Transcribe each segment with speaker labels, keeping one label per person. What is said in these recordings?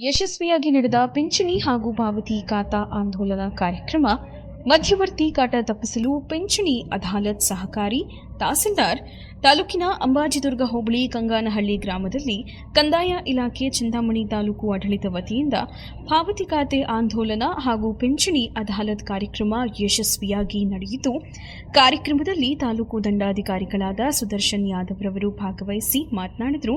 Speaker 1: ಯಶಸ್ವಿಯಾಗಿ ನಡೆದ ಪಿಂಚಣಿ ಹಾಗೂ ಪಾವತಿ ಖಾತಾ ಆಂದೋಲನ ಕಾರ್ಯಕ್ರಮ, ಮಧ್ಯವರ್ತಿ ಕಾಟ ತಪ್ಪಿಸಲು ಪಿಂಚಣಿ ಅದಾಲತ್ ಸಹಕಾರಿ ತಹಸೀಲ್ದಾರ್ ತಾಲೂಕಿನ ಅಂಬಾಜಿದುರ್ಗ ಹೋಬಳಿ ಕಂಗಾನಹಳ್ಳಿ ಗ್ರಾಮದಲ್ಲಿ ಕಂದಾಯ ಇಲಾಖೆ ಚಿಂತಾಮಣಿ ತಾಲೂಕು ಆಡಳಿತ ವತಿಯಿಂದ ಪಾವತಿ ಖಾತೆ ಆಂದೋಲನ ಹಾಗೂ ಪಿಂಚಣಿ ಅದಾಲತ್ ಕಾರ್ಯಕ್ರಮ ಯಶಸ್ವಿಯಾಗಿ ನಡೆಯಿತು. ಕಾರ್ಯಕ್ರಮದಲ್ಲಿ ತಾಲೂಕು ದಂಡಾಧಿಕಾರಿಗಳಾದ ಸುದರ್ಶನ್ ಯಾದವ್ ರವರು ಭಾಗವಹಿಸಿ ಮಾತನಾಡಿದರು.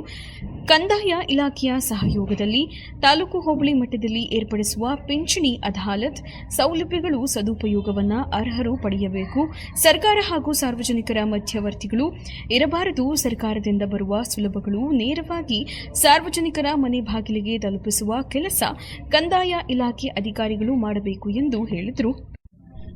Speaker 1: ಕಂದಾಯ ಇಲಾಖೆಯ ಸಹಯೋಗದಲ್ಲಿ ತಾಲೂಕು ಹೋಬಳಿ ಮಟ್ಟದಲ್ಲಿ ಏರ್ಪಡಿಸುವ ಪಿಂಚಣಿ ಅದಾಲತ್ ಸೌಲಭ್ಯಗಳು ಸದುಪಯೋಗವನ್ನು ಅರ್ಹರು ಪಡೆಯಬೇಕು. ಸರ್ಕಾರ ಹಾಗೂ ಸಾರ್ವಜನಿಕರ ಮಧ್ಯವರ್ತಿಗಳು ಇರಬಾರದು ಸರ್ಕಾರದಿಂದ ಬರುವ ಸುಲಭಗಳು ನೇರವಾಗಿ ಸಾರ್ವಜನಿಕರ ಮನೆ ಬಾಗಿಲಿಗೆ ತಲುಪಿಸುವ ಕೆಲಸ ಕಂದಾಯ ಇಲಾಖೆ ಅಧಿಕಾರಿಗಳು ಮಾಡಬೇಕು ಎಂದು ಹೇಳಿದರು.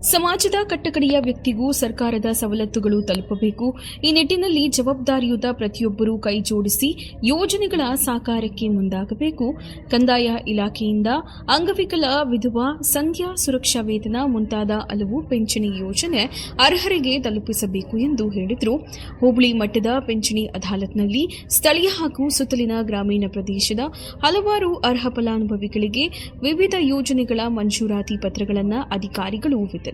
Speaker 1: ಸಮಾಜದ ಕಟ್ಟಕಡೆಯ ವ್ಯಕ್ತಿಗೂ ಸರ್ಕಾರದ ಸವಲತ್ತುಗಳು ತಲುಪಬೇಕು. ಈ ನಿಟ್ಟಿನಲ್ಲಿ ಜವಾಬ್ದಾರಿಯುತ ಪ್ರತಿಯೊಬ್ಬರೂ ಕೈ ಜೋಡಿಸಿ ಯೋಜನೆಗಳ ಸಾಕಾರಕ್ಕೆ ಮುಂದಾಗಬೇಕು. ಕಂದಾಯ ಇಲಾಖೆಯಿಂದ ಅಂಗವಿಕಲ ವಿಧವಾ ಸಂಧ್ಯಾ ಸುರಕ್ಷಾ ವೇತನ ಮುಂತಾದ ಹಲವು ಪಿಂಚಣಿ ಯೋಜನೆ ಅರ್ಹರಿಗೆ ತಲುಪಿಸಬೇಕು ಎಂದು ಹೇಳಿದರು. ಹೋಬಳಿ ಮಟ್ಟದ ಪಿಂಚಣಿ ಅದಾಲತ್ನಲ್ಲಿ ಸ್ಥಳೀಯ ಹಾಗೂ ಸುತ್ತಲಿನ ಗ್ರಾಮೀಣ ಪ್ರದೇಶದ ಹಲವಾರು ಅರ್ಹ ಫಲಾನುಭವಿಗಳಿಗೆ ವಿವಿಧ ಯೋಜನೆಗಳ ಮಂಜೂರಾತಿ ಪತ್ರಗಳನ್ನು ಅಧಿಕಾರಿಗಳು ವಿತರಿಸಿದರು.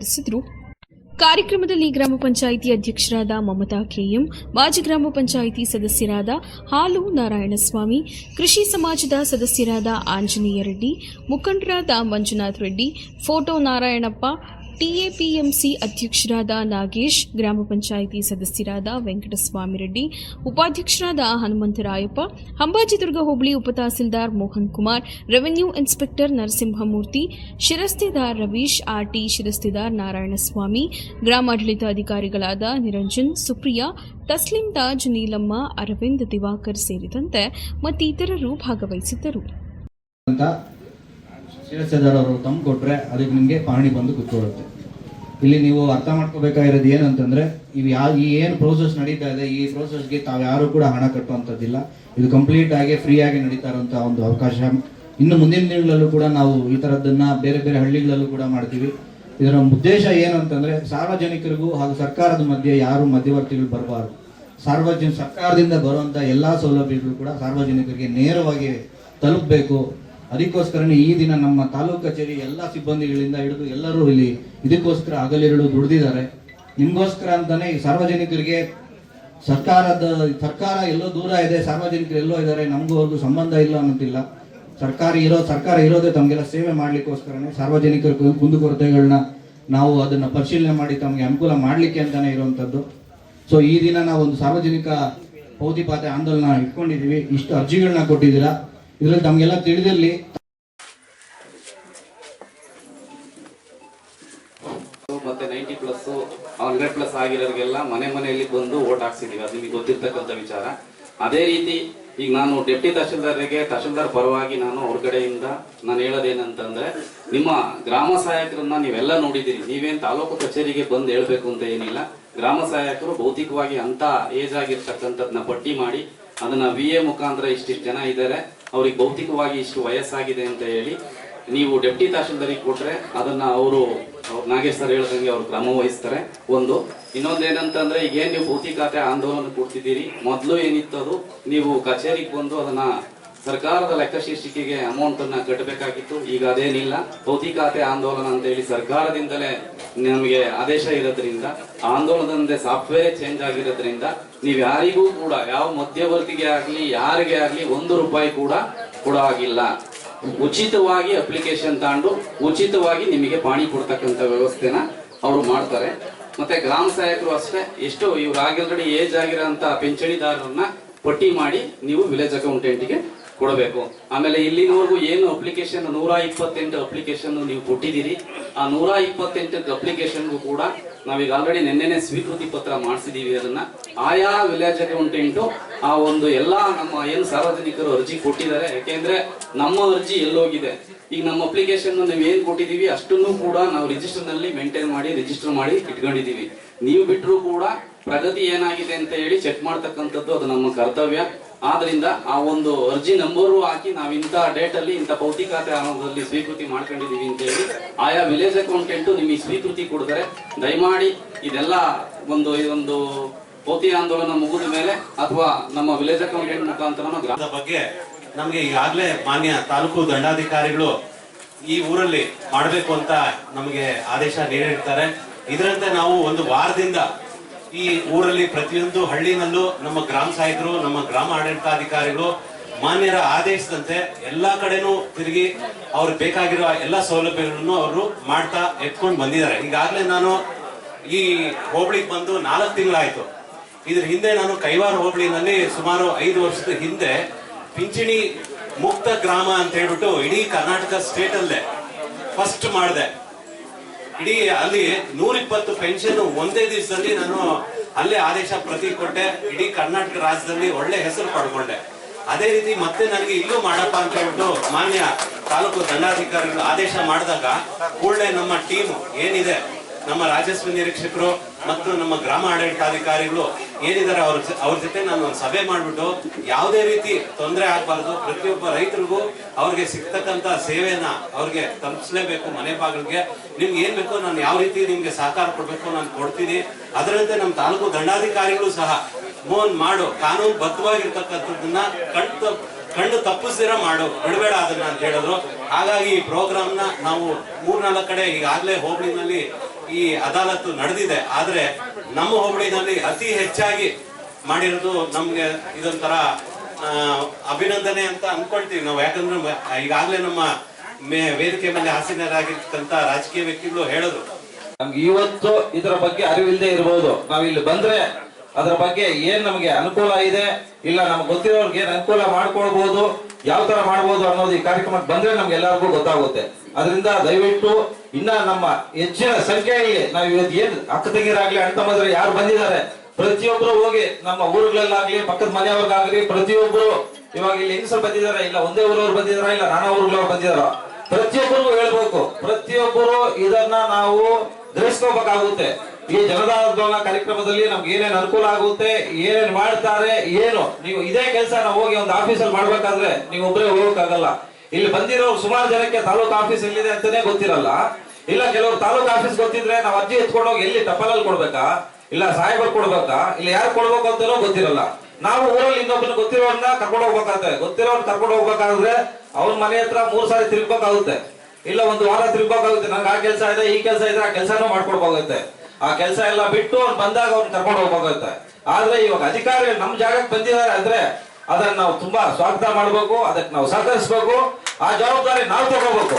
Speaker 1: ಕಾರ್ಯಕ್ರಮದಲ್ಲಿ ಗ್ರಾಮ ಪಂಚಾಯಿತಿ ಅಧ್ಯಕ್ಷರಾದ ಮಮತಾ ಕೆಎಂ, ಮಾಜಿ ಗ್ರಾಮ ಪಂಚಾಯಿತಿ ಸದಸ್ಯರಾದ ಹಾಲು ನಾರಾಯಣಸ್ವಾಮಿ, ಕೃಷಿ ಸಮಾಜದ ಸದಸ್ಯರಾದ ಆಂಜನೇಯ ರೆಡ್ಡಿ, ಮುಖಂಡರಾದ ಮಂಜುನಾಥ್ ರೆಡ್ಡಿ, ಫೋಟೋ ನಾರಾಯಣಪ್ಪ ಟಿಎಪಿಎಂಸಿ ಅಧ್ಯಕ್ಷರಾದ ನಾಗೇಶ್, ಗ್ರಾಮ ಪಂಚಾಯಿತಿ ಸದಸ್ಯರಾದ ವೆಂಕಟಸ್ವಾಮಿ ರೆಡ್ಡಿ, ಉಪಾಧ್ಯಕ್ಷರಾದ ಹನುಮಂತರಾಯಪ್ಪ ಅಂಬಾಜಿದುರ್ಗ ಹೋಬಳಿ ಉಪತಹಸೀಲ್ದಾರ್ ಮೋಹನ್ ಕುಮಾರ್, ರೆವೆನ್ಯೂ ಇನ್ಸ್ಪೆಕ್ಟರ್ ನರಸಿಂಹಮೂರ್ತಿ, ಶಿರಸ್ತೆದಾರ್ ರವೀಶ್, ಆರ್ಟಿ ಶಿರಸ್ತೆದಾರ್ ನಾರಾಯಣಸ್ವಾಮಿ ಗ್ರಾಮಾಡಳಿತ ಅಧಿಕಾರಿಗಳಾದ ನಿರಂಜನ್, ಸುಪ್ರಿಯಾ, ತಸ್ಲಿಂ ತಾಜ್, ನೀಲಮ್ಮ, ಅರವಿಂದ್ ದಿವಾಕರ್ ಸೇರಿದಂತೆ ಮತ್ತಿತರರು ಭಾಗವಹಿಸಿದ್ದರು.
Speaker 2: ಶಿರಸ್ತೆದಾರ್ ಅವರು ತಂದು ಕೊಟ್ಟರೆ ಅದಕ್ಕೆ ನಿಮಗೆ ಪಹಣಿ ಬಂದು ಕೂತ್ಕೊಳ್ಳುತ್ತೆ. ಇಲ್ಲಿ ನೀವು ಅರ್ಥ ಮಾಡ್ಕೋಬೇಕಾಗಿರೋದು ಏನಂತಂದ್ರೆ ಇವು ಯಾವ ಈ ಏನು ಪ್ರೋಸೆಸ್ ನಡೀತಾ ಇದೆ, ಈ ಪ್ರೋಸೆಸ್ಗೆ ತಾವು ಯಾರು ಕೂಡ ಹಣ ಕಟ್ಟುವಂಥದ್ದಿಲ್ಲ. ಇದು ಕಂಪ್ಲೀಟ್ ಆಗಿ ಫ್ರೀ ಆಗಿ ನಡೀತಾ ಇರುವಂಥ ಒಂದು ಅವಕಾಶ. ಇನ್ನು ಮುಂದಿನ ದಿನಗಳಲ್ಲೂ ಕೂಡ ನಾವು ಈ ಥರದ್ದನ್ನು ಬೇರೆ ಬೇರೆ ಹಳ್ಳಿಗಳಲ್ಲೂ ಕೂಡ ಮಾಡ್ತೀವಿ. ಇದರ ಉದ್ದೇಶ ಏನು ಅಂತಂದ್ರೆ, ಸಾರ್ವಜನಿಕರಿಗೂ ಹಾಗೂ ಸರ್ಕಾರದ ಮಧ್ಯೆ ಯಾರು ಮಧ್ಯವರ್ತಿಗಳು ಬರಬಾರ್ದು. ಸಾರ್ವಜನಿಕ ಸರ್ಕಾರದಿಂದ ಬರುವಂಥ ಎಲ್ಲಾ ಸೌಲಭ್ಯಗಳು ಕೂಡ ಸಾರ್ವಜನಿಕರಿಗೆ ನೇರವಾಗಿ ತಲುಪಬೇಕು. ಅದಕ್ಕೋಸ್ಕರನೇ ಈ ದಿನ ನಮ್ಮ ತಾಲೂಕು ಕಚೇರಿ ಎಲ್ಲ ಸಿಬ್ಬಂದಿಗಳಿಂದ ಹಿಡಿದು ಎಲ್ಲರೂ ಇಲ್ಲಿ ಇದಕ್ಕೋಸ್ಕರ ಹಗಲಿರುಳು ದುಡಿದಿದ್ದಾರೆ. ನಿಮಗೋಸ್ಕರ ಅಂತಾನೆ ಈ ಸಾರ್ವಜನಿಕರಿಗೆ ಸರ್ಕಾರದ, ಸರ್ಕಾರ ಎಲ್ಲೋ ದೂರ ಇದೆ, ಸಾರ್ವಜನಿಕರು ಎಲ್ಲೋ ಇದ್ದಾರೆ, ನಮಗೂ ಅವ್ರಿಗೂ ಸಂಬಂಧ ಇಲ್ಲ ಅನ್ನೋದಿಲ್ಲ. ಸರ್ಕಾರ ಇರೋ, ಸರ್ಕಾರ ಇರೋದೇ ತಮಗೆಲ್ಲ ಸೇವೆ ಮಾಡ್ಲಿಕ್ಕೋಸ್ಕರನೇ ಸಾರ್ವಜನಿಕರ ಕುಂದು ಕುಂದುಕೊರತೆಗಳನ್ನ ನಾವು ಅದನ್ನ ಪರಿಶೀಲನೆ ಮಾಡಿ ತಮಗೆ ಅನುಕೂಲ ಮಾಡ್ಲಿಕ್ಕೆ ಅಂತಾನೆ ಇರುವಂತದ್ದು. ಸೊ ಈ ದಿನ ನಾವು ಒಂದು ಸಾರ್ವಜನಿಕ ಪೌತಿಪಾತೆ ಆಂದೋಲನ ಇಟ್ಕೊಂಡಿದೀವಿ. ಇಷ್ಟು ಅರ್ಜಿಗಳನ್ನ ಕೊಟ್ಟಿದ್ದೀರಾ. ಇದ್ರಲ್ಲಿ ತಮಗೆಲ್ಲ ತಿಳಿದಿರಲಿ.
Speaker 3: ಮತ್ತೆ ನೈಂಟಿ ಪ್ಲಸ್, ಹಂಡ್ರೆಡ್ ಪ್ಲಸ್ ಆಗಿರೋರಿಗೆಲ್ಲ ಮನೆ ಮನೆಯಲ್ಲಿ ಬಂದು ಓಟ್ ಹಾಕ್ಸಿದೀವಿ ಅದು ನಿಮಗೆ ಗೊತ್ತಿರ್ತಕ್ಕಂಥ ವಿಚಾರ. ಅದೇ ರೀತಿ ಈಗ ನಾನು ಡೆಪ್ಟಿ ತಹಶೀಲ್ದಾರರಿಗೆ, ತಹಶೀಲ್ದಾರ್ ಪರವಾಗಿ ನಾನು ಅವ್ರ ಕಡೆಯಿಂದ ನಾನು ಹೇಳೋದೇನಂತಂದ್ರೆ, ನಿಮ್ಮ ಗ್ರಾಮ ಸಹಾಯಕರನ್ನ ನೀವೆಲ್ಲ ನೋಡಿದ್ದೀರಿ. ನೀವೇನ್ ತಾಲೂಕು ಕಚೇರಿಗೆ ಬಂದು ಹೇಳ್ಬೇಕು ಅಂತ ಏನಿಲ್ಲ. ಗ್ರಾಮ ಸಹಾಯಕರು ಭೌತಿಕವಾಗಿ ಅಂತ ಏಜ್ ಆಗಿರ್ತಕ್ಕಂಥದ್ನ ಪಟ್ಟಿ ಮಾಡಿ, ಅದನ್ನ ವಿ ಎ ಮುಖಾಂತರ ಇಷ್ಟಿಷ್ಟು ಜನ ಇದ್ದಾರೆ. ಅವ್ರಿಗೆ ಭೌತಿಕವಾಗಿ ಇಷ್ಟು ವಯಸ್ಸಾಗಿದೆ ಅಂತ ಹೇಳಿ ನೀವು ಡೆಪ್ಟಿ ತಹಶೀಲ್ದಾರಿಗೆ ಕೊಟ್ರೆ ಅದನ್ನ ಅವರು ನಾಗೇಶ್ ಸರ್ ಹೇಳ್ದಂಗೆ ಅವ್ರು ಕ್ರಮ ವಹಿಸ್ತಾರೆ. ಒಂದು ಇನ್ನೊಂದೇನಂತಂದ್ರೆ ಈಗ ಏನ್ ನೀವು ಭೌತಿಕ ಖಾತೆ ಆಂದೋಲನ ಕೊಡ್ತಿದ್ದೀರಿ, ಮೊದಲು ಏನಿತ್ತು ಅದು ನೀವು ಕಚೇರಿಗೆ ಬಂದು ಅದನ್ನ ಸರ್ಕಾರದ ಲೆಕ್ಕ ಶೀರ್ಷಿಕೆಗೆ ಅಮೌಂಟ್ ಅನ್ನ ಕಟ್ಟಬೇಕಾಗಿತ್ತು ಈಗ ಅದೇನಿಲ್ಲ. ಭೌತಿ ಖಾತೆ ಆಂದೋಲನ ಅಂತ ಹೇಳಿ ಸರ್ಕಾರದಿಂದಲೇ ನಮಗೆ ಆದೇಶ ಇರೋದ್ರಿಂದ ಆಂದೋಲನದಂತೆ ಸಾಫ್ಟ್ವೇರ್ ಚೇಂಜ್ ಆಗಿರೋದ್ರಿಂದ ನೀವು ಯಾರಿಗೂ ಕೂಡ, ಯಾವ ಮಧ್ಯವರ್ತಿಗೆ ಆಗಲಿ, ಯಾರಿಗೆ ಆಗಲಿ ಒಂದು ರೂಪಾಯಿ ಕೂಡ ಕೊಡ ಆಗಿಲ್ಲ. ಉಚಿತವಾಗಿ ಅಪ್ಲಿಕೇಶನ್ ತಗೊಂಡು ಉಚಿತವಾಗಿ ನಿಮಗೆ ಪಾಣಿ ಕೊಡ್ತಕ್ಕಂಥ ವ್ಯವಸ್ಥೆನ ಅವರು ಮಾಡ್ತಾರೆ. ಮತ್ತೆ ಗ್ರಾಮ ಸಹಾಯಕರು ಅಷ್ಟೇ, ಎಷ್ಟು ಇವ್ರು ಆಲ್ರೆಡಿ ಏಜ್ ಆಗಿರೋಂಥ ಪಿಂಚಣಿದಾರರನ್ನ ಪಟ್ಟಿ ಮಾಡಿ ನೀವು ವಿಲೇಜ್ ಅಕೌಂಟೆಂಟ್ಗೆ ಕೊಡಬೇಕು. ಆಮೇಲೆ ಇಲ್ಲಿನವರೆಗೂ ಏನು ಅಪ್ಲಿಕೇಶನ್ ನೂರ ಇಪ್ಪತ್ತೆಂಟು ಅಪ್ಲಿಕೇಶನ್ ನೀವು ಕೊಟ್ಟಿದ್ದೀರಿ, ಆ ನೂರ ಇಪ್ಪತ್ತೆಂಟು ಅಪ್ಲಿಕೇಶನ್ಗೂ ಕೂಡ ನಾವೀಗ ಆಲ್ರೆಡಿ ನಿನ್ನೆನೆ ಸ್ವೀಕೃತಿ ಪತ್ರ ಮಾಡಿಸಿದೀವಿ ಅದನ್ನ. ಆಯಾ ವಿಲೇಜ್ ಅಕೌಂಟೆಂಟು ಆ ಒಂದು ಎಲ್ಲಾ ನಮ್ಮ ಏನು ಸಾರ್ವಜನಿಕರು ಅರ್ಜಿ ಕೊಟ್ಟಿದ್ದಾರೆ. ಯಾಕೆಂದ್ರೆ ನಮ್ಮ ಅರ್ಜಿ ಎಲ್ಲೋಗಿದೆ. ಈಗ ನಮ್ಮ ಅಪ್ಲಿಕೇಶನ್ ನಾವು ಏನ್ ಕೊಟ್ಟಿದೀವಿ, ಅಷ್ಟನ್ನು ಕೂಡ ನಾವು ರಿಜಿಸ್ಟರ್ನಲ್ಲಿ ಮೇಂಟೈನ್ ಮಾಡಿ ರಿಜಿಸ್ಟರ್ ಮಾಡಿ ಇಟ್ಕೊಂಡಿದೀವಿ. ನೀವು ಬಿಟ್ಟರು ಕೂಡ ಪ್ರಗತಿ ಏನಾಗಿದೆ ಅಂತ ಹೇಳಿ ಚೆಕ್ ಮಾಡ್ತಕ್ಕಂಥದ್ದು ಅದು ನಮ್ಮ ಕರ್ತವ್ಯ. ಆದ್ರಿಂದ ಆ ಒಂದು ಅರ್ಜಿ ನಂಬರು ಹಾಕಿ ನಾವು ಇಂಥ ಡೇಟ್ ಅಲ್ಲಿ ಇಂಥ ಖಾತೆ ಹಣದಲ್ಲಿ ಸ್ವೀಕೃತಿ ಮಾಡ್ಕೊಂಡಿದೀವಿ ಅಂತ ಹೇಳಿ ಆಯಾ ವಿಲೇಜ್ ಅಕೌಂಟೆಂಟ್ ನಿಮಗೆ ಸ್ವೀಕೃತಿ ಕೊಡ್ತಾರೆ. ದಯಮಾಡಿ ಇದೆಲ್ಲ ಒಂದು, ಇದೊಂದು ಪೌತಿ ಆಂದೋಲನ ಮುಗಿದ ಮೇಲೆ ಅಥವಾ ನಮ್ಮ ವಿಲೇಜ್ ಅಕೌಂಟೆಂಟ್ ಮುಖಾಂತರ
Speaker 4: ಬಗ್ಗೆ ನಮಗೆ ಈಗಾಗಲೇ ಮಾನ್ಯ ತಾಲೂಕು ದಂಡಾಧಿಕಾರಿಗಳು ಈ ಊರಲ್ಲಿ ಮಾಡಬೇಕು ಅಂತ ನಮಗೆ ಆದೇಶ ನೀಡಿರ್ತಾರೆ. ಇದರಂತೆ ನಾವು ಒಂದು ವಾರದಿಂದ ಈ ಊರಲ್ಲಿ ಪ್ರತಿಯೊಂದು ಹಳ್ಳಿನಲ್ಲೂ ನಮ್ಮ ಗ್ರಾಮ ಸಾಹಿತರು ನಮ್ಮ ಗ್ರಾಮ ಆಡಳಿತಾಧಿಕಾರಿಗಳು ಮಾನ್ಯರ ಆದೇಶದಂತೆ ಎಲ್ಲಾ ಕಡೆನೂ ತಿರುಗಿ ಅವ್ರಿಗೆ ಬೇಕಾಗಿರೋ ಎಲ್ಲಾ ಸೌಲಭ್ಯಗಳನ್ನು ಅವರು ಮಾಡ್ತಾ ಎತ್ಕೊಂಡು ಬಂದಿದ್ದಾರೆ. ಈಗಾಗಲೇ ನಾನು ಈ ಹೋಬಳಿಗೆ ಬಂದು ನಾಲ್ಕು ತಿಂಗಳಾಯ್ತು. ಇದ್ರ ಹಿಂದೆ ನಾನು ಕೈವಾರ ಹೋಬಳಿನಲ್ಲಿ ಸುಮಾರು ಐದು ವರ್ಷದ ಹಿಂದೆ ಪಿಂಚಣಿ ಮುಕ್ತ ಗ್ರಾಮ ಅಂತ ಹೇಳ್ಬಿಟ್ಟು ಇಡೀ ಕರ್ನಾಟಕ ಸ್ಟೇಟ್ ಅಲ್ಲೇ ಫಸ್ಟ್ ಮಾಡಿದೆ. ಇಡೀ ಅಲ್ಲಿ ನೂರಿಪ್ಪತ್ತು ಪೆನ್ಷನ್ ಒಂದೇ ದಿವಸದಲ್ಲಿ ನಾನು ಅಲ್ಲೇ ಆದೇಶ ಪ್ರತಿ ಕೊಟ್ಟೆ. ಇಡೀ ಕರ್ನಾಟಕ ರಾಜ್ಯದಲ್ಲಿ ಒಳ್ಳೆ ಹೆಸರು ಪಡ್ಕೊಂಡೆ. ಅದೇ ರೀತಿ ಮತ್ತೆ ನನಗೆ ಇಲ್ಲೂ ಮಾಡಪ್ಪ ಅಂತ ಹೇಳ್ಬಿಟ್ಟು ಮಾನ್ಯ ತಾಲೂಕು ದಂಡಾಧಿಕಾರಿಗಳು ಆದೇಶ ಮಾಡಿದಾಗ ಕೂಡಲೇ ನಮ್ಮ ಟೀಮ್ ಏನಿದೆ ನಮ್ಮ ರಾಜಸ್ವ ನಿರೀಕ್ಷಕರು ಮತ್ತು ನಮ್ಮ ಗ್ರಾಮ ಆಡಳಿತಾಧಿಕಾರಿಗಳು ಏನಿದ್ದಾರೆ ಅವ್ರ ಅವ್ರ ಜೊತೆ ನಾನು ಒಂದು ಸಭೆ ಮಾಡಿಬಿಟ್ಟು ಯಾವುದೇ ರೀತಿ ತೊಂದರೆ ಆಗಬಾರ್ದು, ಪ್ರತಿಯೊಬ್ಬ ರೈತರಿಗೂ ಅವ್ರಿಗೆ ಸಿಗ್ತಕ್ಕಂತ ಸೇವೆನ ಅವ್ರಿಗೆ ತಲುಪಿಸಲೇಬೇಕು ಮನೆ ಬಾಗಿಲಿಗೆ. ನಿಮ್ಗೆ ಏನ್ ಬೇಕೋ ನಾನು ಯಾವ ರೀತಿ ನಿಮ್ಗೆ ಸಹಕಾರ ಕೊಡಬೇಕು ನಾನು ಕೊಡ್ತೀನಿ. ಅದರಂತೆ ನಮ್ಮ ತಾಲೂಕು ದಂಡಾಧಿಕಾರಿಗಳು ಸಹ ಮೋನ್ ಮಾಡು, ಕಾನೂನು ಬದ್ಧವಾಗಿರ್ತಕ್ಕಂಥದ್ದನ್ನ ಕಣ್ತು ಕಂಡು ತಪ್ಪಿಸ್ದಿರ ಮಾಡು, ಬಿಡಬೇಡ ಅದನ್ನ ಅಂತ ಹೇಳಿದ್ರು. ಹಾಗಾಗಿ ಈ ಪ್ರೋಗ್ರಾಮ್ನ ನಾವು ಮೂರ್ನಾಲ್ಕು ಕಡೆ ಈಗಾಗಲೇ ಹೋಬಳಿನಲ್ಲಿ ಈ ಅದಾಲತ್ತು ನಡೆದಿದೆ. ಆದ್ರೆ ನಮ್ಮ ಹೋಬಳಿನಲ್ಲಿ ಅತಿ ಹೆಚ್ಚಾಗಿ ಮಾಡಿರೋದು ನಮ್ಗೆ ಇದೊಂಥರ ಅಭಿನಂದನೆ ಅಂತ ಅನ್ಕೊಳ್ತೀವಿ ನಾವು. ಯಾಕಂದ್ರೆ ಈಗಾಗಲೇ ನಮ್ಮ ಮೇ- ವೇದಿಕೆ ಮೇಲೆ ಹಾಸಿನರಾಗಿರ್ತಕ್ಕಂಥ ರಾಜಕೀಯ ವ್ಯಕ್ತಿಗಳು ಹೇಳೋದು.
Speaker 5: ನಮ್ಗೆ ಇವತ್ತು ಇದರ ಬಗ್ಗೆ ಅರಿವಿಲ್ಲದೆ ಇರಬಹುದು ನಾವು ಇಲ್ಲಿ ಬಂದ್ರೆ ಅದರ ಬಗ್ಗೆ ಏನ್ ನಮಗೆ ಅನುಕೂಲ ಇದೆ, ಇಲ್ಲ ನಮ್ಗೆ ಗೊತ್ತಿರೋರ್ಗೆ ಏನ್ ಅನುಕೂಲ ಮಾಡ್ಕೊಳ್ಬಹುದು ಯಾವ ತರ ಮಾಡಬಹುದು ಅನ್ನೋದು ಈ ಕಾರ್ಯಕ್ರಮಕ್ಕೆ ಬಂದ್ರೆ ನಮ್ಗೆ ಎಲ್ಲರಿಗೂ ಗೊತ್ತಾಗುತ್ತೆ. ಅದರಿಂದ ದಯವಿಟ್ಟು ಇನ್ನ ನಮ್ಮ ಹೆಚ್ಚಿನ ಸಂಖ್ಯೆಯಲ್ಲಿ ನಾವು ಇವತ್ತು ಏನ್ ಅಕ್ಕ ತಂಗಿರಾಗ್ಲಿ ಅಣ್ಣ ಯಾರು ಬಂದಿದ್ದಾರೆ, ಪ್ರತಿಯೊಬ್ರು ಹೋಗಿ ನಮ್ಮ ಊರುಗಳಲ್ಲಾಗ್ಲಿ, ಪಕ್ಕದ ಮನೆಯವ್ರಿಗಾಗ್ಲಿ, ಪ್ರತಿಯೊಬ್ರು ಇವಾಗ ಇಲ್ಲಿ ಹೆಂಗಸರು ಬಂದಿದ್ದಾರೆ, ಇಲ್ಲ ಒಂದೇ ಊರವ್ರು ಬಂದಿದಾರ ಇಲ್ಲ ನಾನಾ ಊರುಗಳವ್ರು ಬಂದಿದಾರ ಪ್ರತಿಯೊಬ್ಬರಿಗೂ ಹೇಳ್ಬೇಕು. ಪ್ರತಿಯೊಬ್ಬರು ಇದನ್ನ ನಾವು ಗ್ರಹಿಸ್ಕೋಬೇಕಾಗುತ್ತೆ ಈ ಜನದಾಂದೋಲನ ಕಾರ್ಯಕ್ರಮದಲ್ಲಿ ನಮ್ಗೆ ಏನೇನ್ ಅನುಕೂಲ ಆಗುತ್ತೆ, ಏನೇನ್ ಮಾಡ್ತಾರೆ, ಏನು? ನೀವು ಇದೇ ಕೆಲಸ ನಾವು ಹೋಗಿ ಒಂದು ಆಫೀಸಲ್ಲಿ ಮಾಡ್ಬೇಕಾದ್ರೆ ನೀವು ಒಬ್ಬರೇ ಹೋಗಕ್ಕಾಗಲ್ಲ. ಇಲ್ಲಿ ಬಂದಿರೋ ಸುಮಾರು ಜನಕ್ಕೆ ತಾಲೂಕು ಆಫೀಸ್ ಎಲ್ಲಿದೆ ಅಂತಾನೆ ಗೊತ್ತಿರಲ್ಲ. ಇಲ್ಲ, ಕೆಲವರು ತಾಲೂಕು ಆಫೀಸ್ ಗೊತ್ತಿದ್ರೆ ನಾವು ಅರ್ಜಿ ಎತ್ಕೊಂಡು ಹೋಗಿ ಎಲ್ಲಿ ಟಪಾಲಲ್ಲಿ ಕೊಡ್ಬೇಕಾ? ಇಲ್ಲ, ಸಾಹೇಬರು ಕೊಡ್ಬೇಕಾ? ಇಲ್ಲ, ಯಾರು ಕೊಡ್ಬೇಕು ಅಂತಾನೂ ಗೊತ್ತಿರಲ್ಲ. ನಾವು ಊರಲ್ಲಿ ಇನ್ನೊಬ್ಬನ ಗೊತ್ತಿರೋನ್ನ ಕರ್ಕೊಂಡು ಹೋಗ್ಬೇಕಾಗುತ್ತೆ ಗೊತ್ತಿರೋನ್ ಕರ್ಕೊಂಡು ಹೋಗ್ಬೇಕಾದ್ರೆ ಅವ್ರ ಮನೆ ಹತ್ರ ಮೂರ್ ಸಾರಿ ತಿರ್ಗ್ಬೇಕಾಗುತ್ತೆ. ಇಲ್ಲ, ಒಂದು ವಾರ ತಿರ್ಗ್ಬೇಕಾಗುತ್ತೆ. ನಂಗೆ ಆ ಕೆಲಸ ಇದೆ, ಈ ಕೆಲಸ ಇದೆ, ಆ ಕೆಲಸನೂ ಮಾಡ್ಕೊಡ್ಬೇಕಾಗುತ್ತೆ. ಆ ಕೆಲಸ ಎಲ್ಲ ಬಿಟ್ಟು ಅವ್ನು ಬಂದಾಗ ಅವ್ನು ಕರ್ಕೊಂಡು ಹೋಗ್ಬೇಕಾಗುತ್ತೆ ಆದ್ರೆ ಇವಾಗ ಅಧಿಕಾರಿಗಳು ನಮ್ಮ ಜಾಗಕ್ಕೆ ಬಂದಿದ್ದಾರೆ ಅಂದ್ರೆ ಅದನ್ನ ನಾವು ತುಂಬಾ ಸ್ವಾಗತ ಮಾಡಬೇಕು, ಅದಕ್ಕೆ ನಾವು ಸಹಕರಿಸಬೇಕು, ಆ ಜವಾಬ್ದಾರಿ ನಾವು ತಗೋಬೇಕು.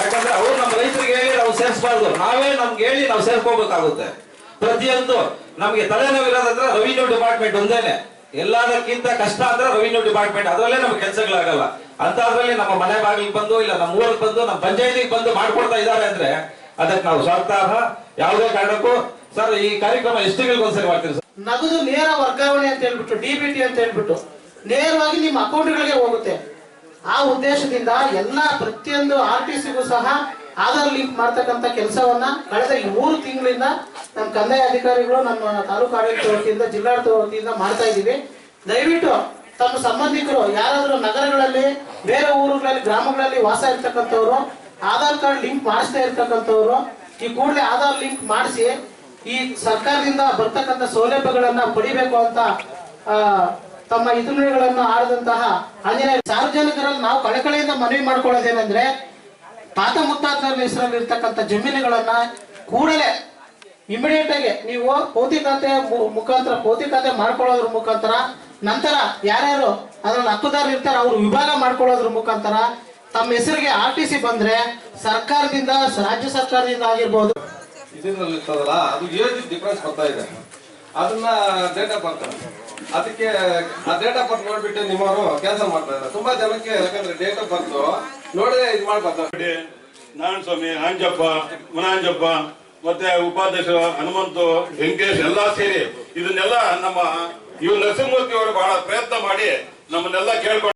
Speaker 5: ಯಾಕಂದ್ರೆ ಅವ್ರು ನಮ್ಮ ರೈತರಿಗೆ ಹೇಳಿ ನಾವು ಸೇರಿಸಬಾರ್ದು. ನಾವೇ ನಮ್ಗೆ ಹೇಳಿ ನಾವು ಸೇರ್ಕೋಬೇಕಾಗುತ್ತೆ. ಪ್ರತಿಯೊಂದು ನಮ್ಗೆ ತಲೆನೋವಿರೋದಂದ್ರೆ ರೆವಿನ್ಯೂ ಡಿಪಾರ್ಟ್ಮೆಂಟ್ ಒಂದೇನೆ. ಎಲ್ಲದಕ್ಕಿಂತ ಕಷ್ಟ ಅಂದ್ರೆ ರೆವಿನ್ಯೂ ಡಿಪಾರ್ಟ್ಮೆಂಟ್ ಅದರಲ್ಲೇ ನಮ್ಗೆ ಕೆಲಸಗಳಾಗಲ್ಲ. ಅಂತದ್ರಲ್ಲಿ ನಮ್ಮ ಮನೆ ಬಾಗಿಲಿಗೆ ಬಂದು ಇಲ್ಲ ನಮ್ಮ ಊರಿಗೆ ಬಂದು ನಮ್ಮ ಪಂಚಾಯತಿಗೆ ಬಂದು ಮಾಡ್ಕೊಡ್ತಾ ಇದ್ದಾರೆ ಅಂದ್ರೆ ಅದಕ್ಕೆ ನಾವು ಸ್ವಾರ್ಥ ಯಾವುದೇ ಕಾರಣಕ್ಕೂ, ಸರ್, ಈ ಕಾರ್ಯಕ್ರಮ ಎಷ್ಟು ತಿಂಗಳಿಗೆ ಒಂದ್ಸರಿ ಸರ್?
Speaker 6: ನಗದು ನೇರ ವರ್ಗಾವಣೆ ಅಂತ ಹೇಳ್ಬಿಟ್ಟು, ಡಿ ಬಿ ಟಿ ಅಂತ ಹೇಳ್ಬಿಟ್ಟು, ನೇರವಾಗಿ ನಿಮ್ಮ ಅಕೌಂಟ್ಗಳಿಗೆ ಹೋಗುತ್ತೆ. ಆ ಉದ್ದೇಶದಿಂದ ಎಲ್ಲ ಪ್ರತಿಯೊಂದು ಆರ್ ಟಿ ಸಿಗೂ ಸಹ ಆಧಾರ್ ಲಿಂಕ್ ಮಾಡ್ತಕ್ಕಂಥ ಕೆಲಸವನ್ನ ಕಳೆದ ಈ ಮೂರು ತಿಂಗಳಿಂದ ನಮ್ಮ ಕಂದಾಯ ಅಧಿಕಾರಿಗಳು, ನಮ್ಮ ತಾಲೂಕು ಆಡಳಿತ ವತಿಯಿಂದ, ಜಿಲ್ಲಾಡಳಿತ ವತಿಯಿಂದ ಮಾಡ್ತಾ ಇದ್ದೀವಿ. ದಯವಿಟ್ಟು ತಮ್ಮ ಸಂಬಂಧಿಕರು, ಯಾರಾದರೂ ನಗರಗಳಲ್ಲಿ, ಬೇರೆ ಊರುಗಳಲ್ಲಿ, ಗ್ರಾಮಗಳಲ್ಲಿ ವಾಸ ಇರ್ತಕ್ಕಂಥವ್ರು ಆಧಾರ್ ಕಾರ್ಡ್ ಲಿಂಕ್ ಮಾಡಿಸ್ತಾ ಇರ್ತಕ್ಕಂಥವ್ರು, ಈ ಕೂಡಲೇ ಆಧಾರ್ ಲಿಂಕ್ ಮಾಡಿಸಿ ಈ ಸರ್ಕಾರದಿಂದ ಬರ್ತಕ್ಕಂಥ ಸೌಲಭ್ಯಗಳನ್ನ ಪಡಿಬೇಕು ಅಂತ ತಮ್ಮ ಹಿತನುಡಿಗಳನ್ನ ಆಡದಂತಹ ಆಂಜನೇಯ ಸಾರ್ವಜನಿಕರಲ್ಲಿ ನಾವು ಕಳಕಳಿಯಿಂದ ಮನವಿ ಮಾಡ್ಕೊಳ್ಳೋದೇನೆಂದ್ರೆ, ತಾತ ಮುತ್ತಾತರ ಹೆಸರಲ್ಲಿ ಇರ್ತಕ್ಕಂಥ ಜಮೀನುಗಳನ್ನ ಕೂಡಲೇ ಇಮಿಡಿಯೇಟ್ ಆಗಿ ನೀವು ಮು- ಮುಖಾಂತರ, ಪೋತಿ ಖಾತೆ ಮಾಡ್ಕೊಳ್ಳೋದ್ರ ಮುಖಾಂತರ, ನಂತರ ಯಾರ್ಯಾರು ಅದ್ರಲ್ಲಿ ಹಕ್ಕುದಾರರು ಇರ್ತಾರೆ ಅವ್ರು ವಿಭಾಗ ಮಾಡ್ಕೊಳ್ಳೋದ್ರ ಮುಖಾಂತರ ತಮ್ಮ ಹೆಸರಿಗೆ ಆರ್ ಟಿ ಸಿ ಬಂದ್ರೆ ಸರ್ಕಾರದಿಂದ ರಾಜ್ಯ ಸರ್ಕಾರದಿಂದ ಆಗಿರ್ಬೋದು.
Speaker 7: ಇದರಲ್ಲಿ ಇರ್ತದಲ್ಲ ಅದು ಏಜ್ ಡಿಫ್ರೆನ್ಸ್ ಬರ್ತಾ ಇದೆ. ಅದನ್ನ ಡೇಟಾ ಬರ್ತಾರೆ ಅದಕ್ಕೆ ಆ ಡೇಟಾ ಬರ್ತ್ ನೋಡ್ಬಿಟ್ಟು ನಿಮ್ಮವರು ಕೆಲಸ ಮಾಡ್ತಾ ಇದ್ದಾರೆ. ತುಂಬಾ ಜನಕ್ಕೆ ಯಾಕಂದ್ರೆ ಡೇಟಾ ಬರ್ತು ನೋಡಿದ್ರೆ ಇದು ಮಾಡ್ಬಾರ್ದು.
Speaker 8: ನಾರಾಯಣ ಸ್ವಾಮಿ ಆಂಜಪ್ಪ ಮುನಾಂಜಪ್ಪ ಮತ್ತೆ ಉಪಾಧ್ಯಕ್ಷ ಹನುಮಂತು ವೆಂಕಟೇಶ್ ಎಲ್ಲಾ ಸೇರಿ ಇದನ್ನೆಲ್ಲ ನಮ್ಮ ಇವ್ ನರಸಿಂಹಮೂರ್ತಿ ಅವರು ಬಹಳ ಪ್ರಯತ್ನ ಮಾಡಿ ನಮ್ಮನ್ನೆಲ್ಲ ಕೇಳ್ಕೊಂಡು